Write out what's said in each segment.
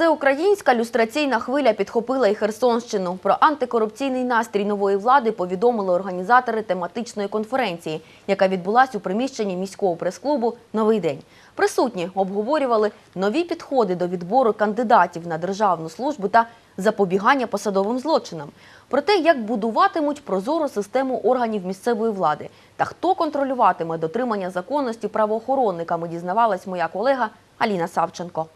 Всеукраїнська люстраційна хвиля підхопила і Херсонщину. Про антикорупційний настрій нової влади повідомили організатори тематичної конференції, яка відбулась у приміщенні міського прес-клубу Новий день. Присутні обговорювали нові підходи до відбору кандидатів на державну службу та запобігання посадовим злочинам. Про те, як будуватимуть прозору систему органів місцевої влади та хто контролюватиме дотримання законності правоохоронниками, дізнавалась моя колега Аліна Савченко.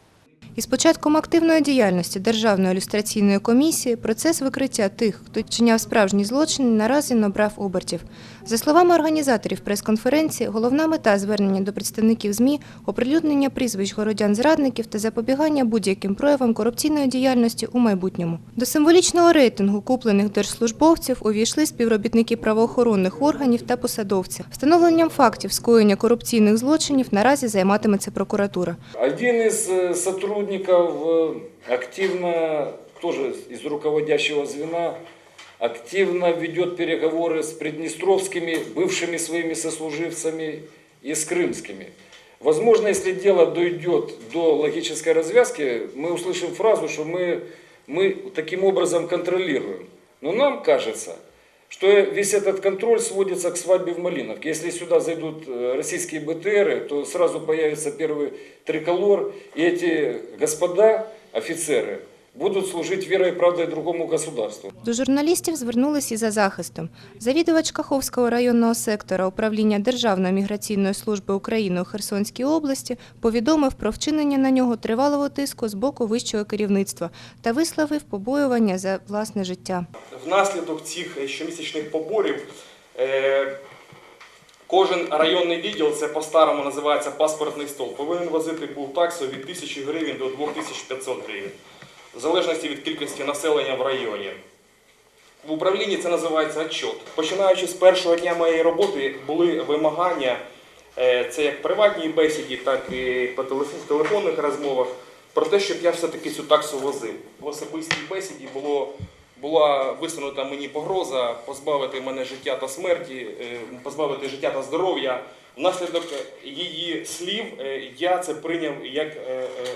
Із початком активної діяльності Державної люстраційної комісії процес викриття тих, хто чиняв справжні злочини, наразі набрав обертів. За словами організаторів прес-конференції, головна мета звернення до представників ЗМІ – оприлюднення прізвищ городян-зрадників та запобігання будь-яким проявам корупційної діяльності у майбутньому. До символічного рейтингу куплених держслужбовців увійшли співробітники правоохоронних органів та посадовці. Встановленням фактів скоєння корупційних злочинів наразі займатиметься прокуратура. Один из э, сотрудников э, активно, тоже из руководящего звена, активно ведет переговоры с приднестровскими, бывшими своими сослуживцами и с крымскими. Возможно, если дело дойдет до логической развязки, мы услышим фразу, что мы, мы таким образом контролируем. Но нам кажется, что весь этот контроль сводится к свадьбе в Малиновке. Если сюда зайдут э, российские БТРы, то сразу появится первый триколор, и эти господа, офицеры, будут служить верой и правдой другому государству. До журналістів звернулись і за захистом. Завідувач Каховського районного сектора управління Державної міграційної служби України у Херсонській області повідомив про вчинення на нього тривалого тиску з боку вищого керівництва та висловив побоювання за власне життя. Внаслідок цих щомісячних поборів е, кожен районний відділ, це по-старому називається паспортний стол, повинен возити бултаксу від 1000 гривень до 2500 гривень, в залежності від кількості населення в районі. В управлінні це називається отчет. Починаючи з першого дня моєї роботи, були вимагання, е, це як в приватній бесіді, так і по телефонних розмовах, про те, щоб я все-таки цю таксу возив. В особистій бесіді було, була висунута мені погроза позбавити мене життя та смерті, е, позбавити життя та здоров'я. Внаслідок її слів е, я це прийняв як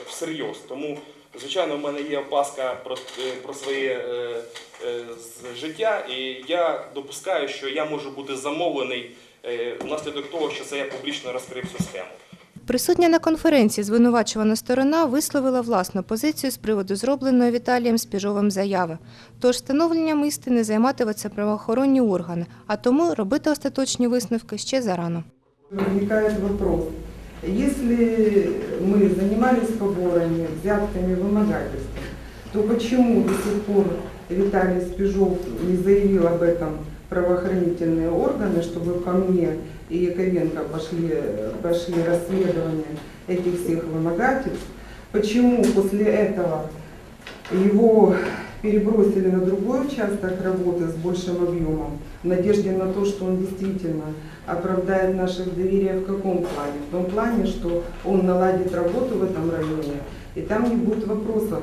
всерйоз. Тому, звичайно, в мене є опаска про, е, про своє е, е, життя, і я допускаю, що я можу бути замовлений е, внаслідок того, що це я публічно розкрив цю схему. Присутня на конференції звинувачувана сторона висловила власну позицію з приводу зробленої Віталієм Спіжовим заяви. Тож встановленням істини займатимуться правоохоронні органи, а тому робити остаточні висновки ще зарано. Возникает вопрос, если мы занимались поборами, взятками, вымогательством, то почему до сих пор Виталий Спижов не заявил об этом в правоохранительные органы, чтобы ко мне и Яковенко пошли, пошли расследование этих всех вымогательств? Почему после этого его перебросили на другой участок работы с большим объемом, в надежде на то, что он действительно оправдает наше доверие в каком плане? В том плане, что он наладит работу в этом районе, и там не будет вопросов